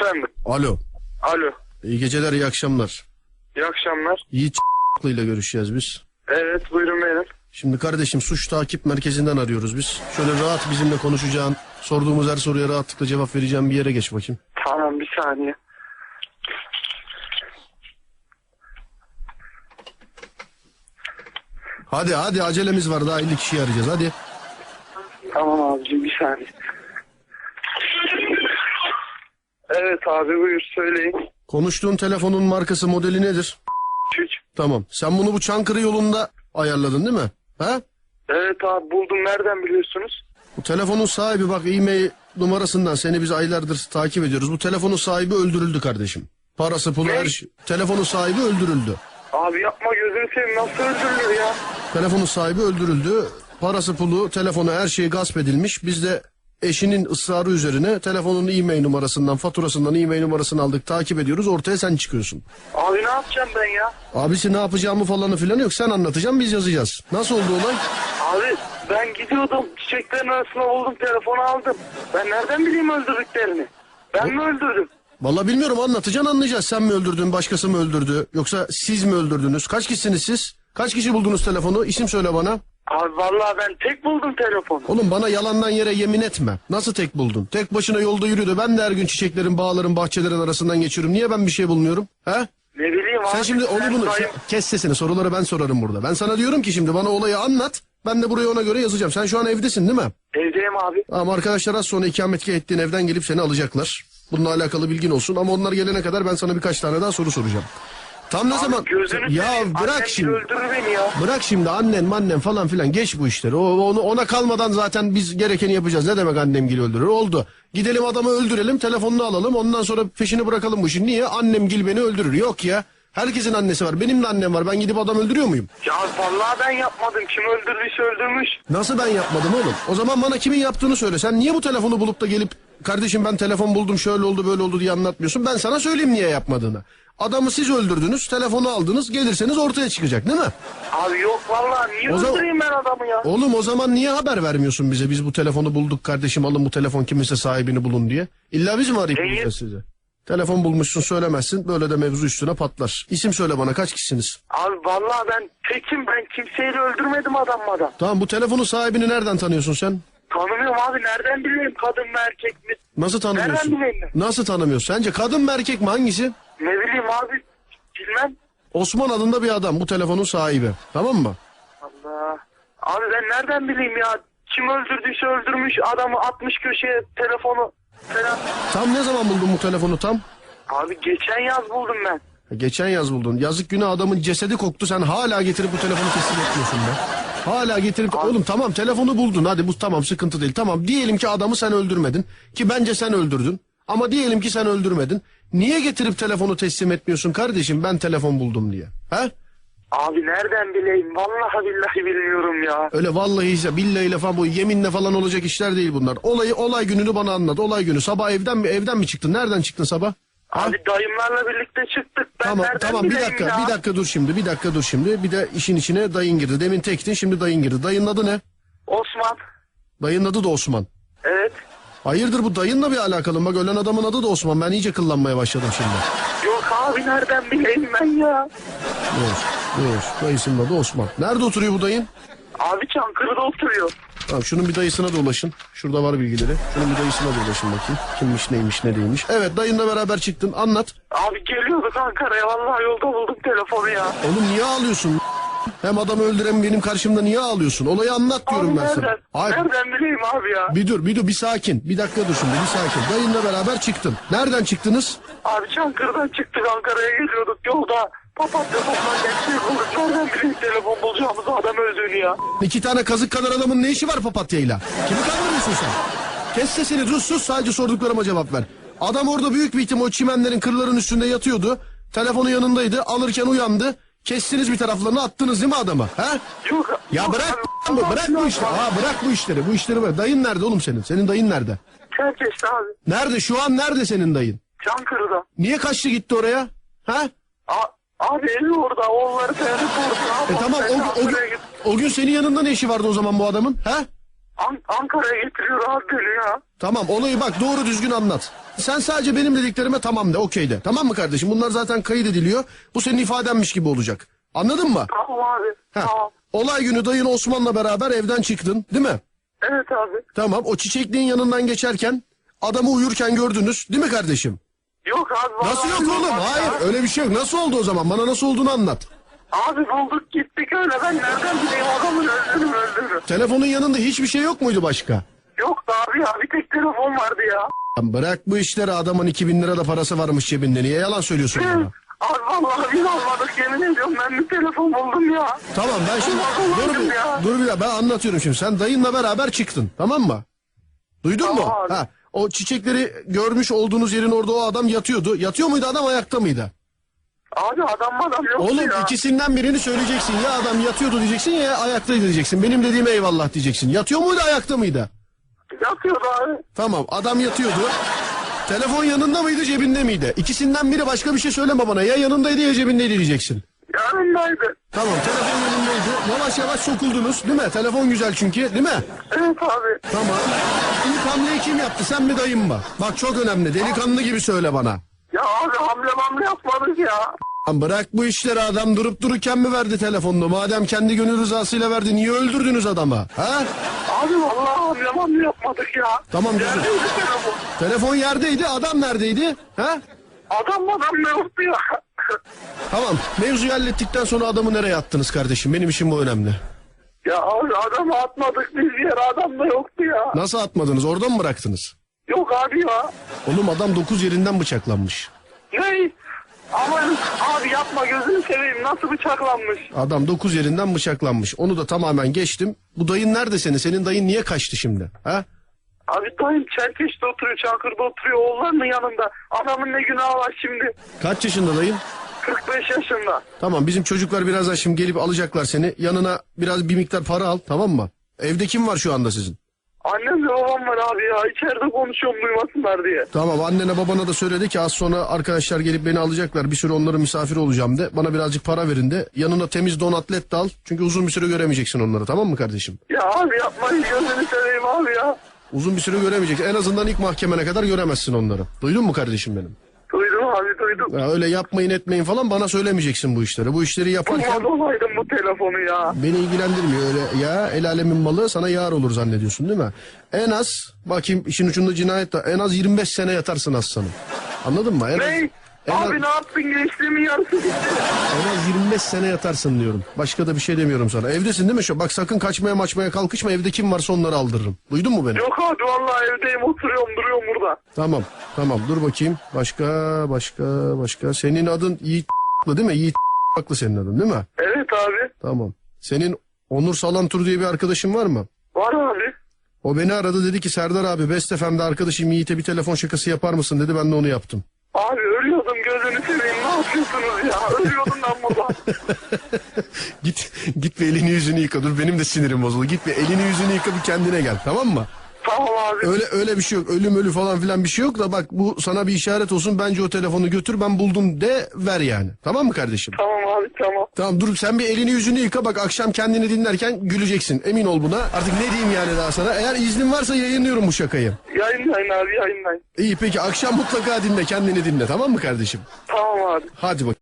Efendim. Alo. Alo. İyi geceler, iyi akşamlar. İyi akşamlar. Yiğit ile görüşeceğiz biz. Evet buyurun benim. Şimdi kardeşim suç takip merkezinden arıyoruz biz. Şöyle rahat bizimle konuşacağın, sorduğumuz her soruya rahatlıkla cevap vereceğin bir yere geç bakayım. Tamam bir saniye. Hadi hadi acelemiz var daha 50 kişiyi arayacağız hadi. Tamam abicim bir saniye. Evet abi buyur söyleyin. Konuştuğun telefonun markası modeli nedir? Üç. Tamam. Sen bunu bu Çankırı yolunda ayarladın değil mi? Ha? Evet abi buldum nereden biliyorsunuz? Bu telefonun sahibi bak e-mail numarasından seni biz aylardır takip ediyoruz. Bu telefonun sahibi öldürüldü kardeşim. Parası pulu Ne? her şey. Telefonun sahibi öldürüldü. Abi yapma gözünü seveyim nasıl öldürülür ya? Telefonun sahibi öldürüldü. Parası pulu, telefonu her şeyi gasp edilmiş. Biz de eşinin ısrarı üzerine telefonun e-mail numarasından, faturasından e-mail numarasını aldık, takip ediyoruz. Ortaya sen çıkıyorsun. Abi ne yapacağım ben ya? Abisi ne yapacağımı falanı filan yok. Sen anlatacaksın, biz yazacağız. Nasıl oldu olay? Abi ben gidiyordum çiçeklerin arasında buldum telefonu aldım. Ben nereden bileyim öldürdüklerini? Ben mi öldürdüm? Vallahi bilmiyorum anlatacaksın anlayacağız. Sen mi öldürdün, başkası mı öldürdü? Yoksa siz mi öldürdünüz? Kaç kişisiniz siz? Kaç kişi buldunuz telefonu? İsim söyle bana. Abi vallahi ben tek buldum telefonu. Oğlum bana yalandan yere yemin etme. Nasıl tek buldun? Tek başına yolda yürüdü. Ben de her gün çiçeklerin, bağların, bahçelerin arasından geçiyorum. Niye ben bir şey bulmuyorum? He? Ne bileyim abi. Sen şimdi onu bunu sen- kes sesini soruları ben sorarım burada. Ben sana diyorum ki şimdi bana olayı anlat. Ben de buraya ona göre yazacağım. Sen şu an evdesin değil mi? Evdeyim abi. Tamam arkadaşlar az sonra ikametgah ettiğin evden gelip seni alacaklar. Bununla alakalı bilgin olsun ama onlar gelene kadar ben sana birkaç tane daha soru soracağım. Tam ne zaman? Gözünü Ya seveyim, bırak annem şimdi. öldürür beni ya. Bırak şimdi annen mannen falan filan geç bu işleri. O, onu, ona kalmadan zaten biz gerekeni yapacağız. Ne demek annem gil öldürür? Oldu. Gidelim adamı öldürelim telefonunu alalım ondan sonra peşini bırakalım bu işin. Niye? Annem gil beni öldürür. Yok ya. Herkesin annesi var. Benim de annem var. Ben gidip adam öldürüyor muyum? Ya vallahi ben yapmadım. Kim öldürdüyse öldürmüş. Nasıl ben yapmadım oğlum? O zaman bana kimin yaptığını söyle. Sen niye bu telefonu bulup da gelip kardeşim ben telefon buldum şöyle oldu böyle oldu diye anlatmıyorsun. Ben sana söyleyeyim niye yapmadığını. Adamı siz öldürdünüz, telefonu aldınız, gelirseniz ortaya çıkacak değil mi? Abi yok vallahi niye O öldüreyim ben adamı ya? Oğlum o zaman niye haber vermiyorsun bize? Biz bu telefonu bulduk kardeşim alın bu telefon kiminse sahibini bulun diye. İlla biz mi arayıp bulacağız size? Telefon bulmuşsun söylemezsin böyle de mevzu üstüne patlar. İsim söyle bana kaç kişisiniz? Abi vallahi ben tekim ben kimseyi de öldürmedim adammadan. Tamam bu telefonun sahibini nereden tanıyorsun sen? Tanımıyorum abi nereden bileyim kadın mı erkek mi? Nasıl tanımıyorsun? Nereden bileyim ben? Nasıl tanımıyorsun? Sence kadın mı erkek mi hangisi? Ne bileyim abi bilmem. Osman adında bir adam bu telefonun sahibi. Tamam mı? Allah. Abi ben nereden bileyim ya? Kim öldürdüyse öldürmüş adamı atmış köşeye telefonu falan. Tam ne zaman buldun bu telefonu tam? Abi geçen yaz buldum ben. Geçen yaz buldun. Yazık günah adamın cesedi koktu. Sen hala getirip bu telefonu teslim etmiyorsun be. Hala getirip... Oğlum tamam telefonu buldun. Hadi bu tamam sıkıntı değil. Tamam diyelim ki adamı sen öldürmedin. Ki bence sen öldürdün. Ama diyelim ki sen öldürmedin. Niye getirip telefonu teslim etmiyorsun kardeşim ben telefon buldum diye? He? Abi nereden bileyim? Vallahi billahi bilmiyorum ya. Öyle vallahi ise billahi ile falan bu yeminle falan olacak işler değil bunlar. Olayı olay gününü bana anlat. Olay günü sabah evden mi evden mi çıktın? Nereden çıktın sabah? Abi dayımlarla birlikte çıktık. Ben Tamam nereden tamam bir bileyim dakika ya? bir dakika dur şimdi bir dakika dur şimdi. Bir de işin içine dayın girdi. Demin tektin şimdi dayın girdi. Dayının adı ne? Osman. Dayının adı da Osman. Evet. Hayırdır bu dayınla bir alakalı mı? Bak ölen adamın adı da Osman. Ben iyice kıllanmaya başladım şimdi. Yok abi nereden bileyim ben ya? Dur dur. Dayısının adı Osman. Nerede oturuyor bu dayın? Abi Çankırı'da oturuyor. Tamam şunun bir dayısına da ulaşın. Şurada var bilgileri. Şunun bir dayısına da ulaşın bakayım. Kimmiş neymiş ne değilmiş. Evet dayınla beraber çıktın. Anlat. Abi geliyorduk Ankara'ya vallahi yolda buldum telefonu ya. Oğlum niye ağlıyorsun? Hem adamı öldüren benim karşımda niye ağlıyorsun? Olayı anlat diyorum Abi ben sana. nereden? Hayır. Nereden bileyim abi ya? Bir dur bir dur bir sakin. Bir dakika dur şimdi bir sakin. Dayınla beraber çıktın. Nereden çıktınız? Abi Çankırı'dan çıktık Ankara'ya geliyorduk yolda. Papatya toplarken şey bulduk. Nereden bileyim telefon bulacağımızı adam öldüğünü ya. İki tane kazık kadar adamın ne işi var papatyayla? Kimi kandırıyorsun sen? Kes sesini sus sus sadece sorduklarıma cevap ver. Adam orada büyük bir ihtimal o çimenlerin kırların üstünde yatıyordu. Telefonu yanındaydı alırken uyandı. Kestiniz bir taraflarını attınız değil mi adamı? He? Yok. Ya bırak bu bırak bu işleri. Ha bırak bu işleri. Bu işleri bırak. Dayın nerede oğlum senin? Senin dayın nerede? Terk etti abi. Nerede? Şu an nerede senin dayın? Çankırı'da. Niye kaçtı gitti oraya? Ha? A- abi evi orada. Oğulları dayanıp orada. E tamam o, o, gün, o gün senin yanında ne işi vardı o zaman bu adamın? Ha? An- Ankara'ya getiriyor abi beni ya. Tamam olayı bak doğru düzgün anlat. Sen sadece benim dediklerime tamam de okey de. Tamam mı kardeşim? Bunlar zaten kayıt ediliyor. Bu senin ifadenmiş gibi olacak. Anladın mı? Tamam abi. Heh. Tamam. Olay günü dayın Osman'la beraber evden çıktın değil mi? Evet abi. Tamam o çiçekliğin yanından geçerken adamı uyurken gördünüz değil mi kardeşim? Yok abi. Nasıl yok oğlum? Hayır ya. öyle bir şey yok. Nasıl oldu o zaman? Bana nasıl olduğunu anlat. Abi bulduk gittik öyle. Ben nereden bileyim adamın öldüğünü öldüğünü. Telefonun yanında hiçbir şey yok muydu başka? Yok abi ya. Bir tek telefon vardı ya. Lan bırak bu işleri adamın 2000 lira da parası varmış cebinde. Niye yalan söylüyorsun bana? Abi vallahi biz almadık yemin ediyorum. Ben bir telefon buldum ya. Tamam ben şimdi Allah'ım dur bir, ya. dur bir dakika, ben anlatıyorum şimdi. Sen dayınla beraber çıktın tamam mı? Duydun mu? Tamam. Ha, o çiçekleri görmüş olduğunuz yerin orada o adam yatıyordu. Yatıyor muydu adam ayakta mıydı? Abi adam adam yok Oğlum ya. ikisinden birini söyleyeceksin. Ya adam yatıyordu diyeceksin ya ayaktaydı diyeceksin. Benim dediğim eyvallah diyeceksin. Yatıyor muydu ayakta mıydı? Yatıyordu abi. Tamam adam yatıyordu. Telefon yanında mıydı cebinde miydi? İkisinden biri başka bir şey söyleme bana. Ya yanındaydı ya cebindeydi diyeceksin. Yanındaydı. Tamam telefon yanındaydı. Yavaş yavaş sokuldunuz değil mi? Telefon güzel çünkü değil mi? Evet abi. Tamam. İlk hamleyi kim yaptı? Sen mi dayın mı? Bak çok önemli. Delikanlı gibi söyle bana. Ya abi hamle mamle yapmadık ya. Lan bırak bu işleri adam durup dururken mi verdi telefonunu? Madem kendi gönül rızasıyla verdi niye öldürdünüz adamı? Ha? Abi vallahi hamle mamle yapmadık ya. Tamam, güzel. Neredeydi telefon? Telefon yerdeydi adam neredeydi? Ha? Adam adam ne yoktu ya. Tamam mevzuyu hallettikten sonra adamı nereye attınız kardeşim? Benim için bu önemli. ya abi adamı atmadık biz bir yere adam da yoktu ya. Nasıl atmadınız? Oradan mı bıraktınız? Yok abi ya. Oğlum adam 9 yerinden bıçaklanmış. Ne? Aman abi yapma gözünü seveyim nasıl bıçaklanmış. Adam 9 yerinden bıçaklanmış. Onu da tamamen geçtim. Bu dayın nerede senin? Senin dayın niye kaçtı şimdi? Ha? Abi dayım Çerkeş'te oturuyor Çankırı'da oturuyor oğullarının yanında. Adamın ne günahı var şimdi. Kaç yaşında dayın? 45 yaşında. Tamam bizim çocuklar birazdan şimdi gelip alacaklar seni. Yanına biraz bir miktar para al tamam mı? Evde kim var şu anda sizin? Annem ve babam var abi ya içeride konuşuyorum duymasınlar diye. Tamam annene babana da söyledi ki az sonra arkadaşlar gelip beni alacaklar. Bir süre onların misafiri olacağım de. Bana birazcık para verin de. Yanına temiz don atlet de al. Çünkü uzun bir süre göremeyeceksin onları tamam mı kardeşim? Ya abi yapmayın gözünü seveyim abi ya. Uzun bir süre göremeyeceksin. En azından ilk mahkemene kadar göremezsin onları. Duydun mu kardeşim benim? Duydum abi duydum. Ya öyle yapmayın etmeyin falan bana söylemeyeceksin bu işleri. Bu işleri yaparken Kurban olaydım bu telefonu ya. beni ilgilendirmiyor öyle ya el alemin malı sana yar olur zannediyorsun değil mi? En az bakayım işin ucunda cinayet de en az 25 sene yatarsın aslanım. Anladın mı? En az, Ne? En az, Abi ne yaptın gençliğimin yarısı gitti. en az 25 sene yatarsın diyorum. Başka da bir şey demiyorum sana. Evdesin değil mi şu? Bak sakın kaçmaya maçmaya kalkışma. Evde kim varsa onları aldırırım. Duydun mu beni? Yok abi vallahi evdeyim oturuyorum duruyorum burada. Tamam. Tamam dur bakayım. Başka başka başka. Senin adın Yiğit değil mi? Yiğit haklı senin adın değil mi? Evet abi. Tamam. Senin Onur Salantur diye bir arkadaşın var mı? Var abi. O beni aradı dedi ki Serdar abi Best FM'de arkadaşım Yiğit'e bir telefon şakası yapar mısın dedi ben de onu yaptım. Abi ölüyordum gözünü seveyim ne yapıyorsunuz ya? Ölüyordum ben burada. Git git bir elini yüzünü yıka dur benim de sinirim bozuldu. Git bir elini yüzünü yıka bir kendine gel tamam mı? Tamam abi. Öyle öyle bir şey yok ölüm ölü falan filan bir şey yok da bak bu sana bir işaret olsun bence o telefonu götür ben buldum de ver yani. Tamam mı kardeşim? Tamam abi tamam. Tamam dur sen bir elini yüzünü yıka bak akşam kendini dinlerken güleceksin emin ol buna. Artık ne diyeyim yani daha sana eğer iznin varsa yayınlıyorum bu şakayı. Yayınlayın abi yayınlayın. İyi peki akşam mutlaka dinle kendini dinle tamam mı kardeşim? Tamam abi. Hadi bak.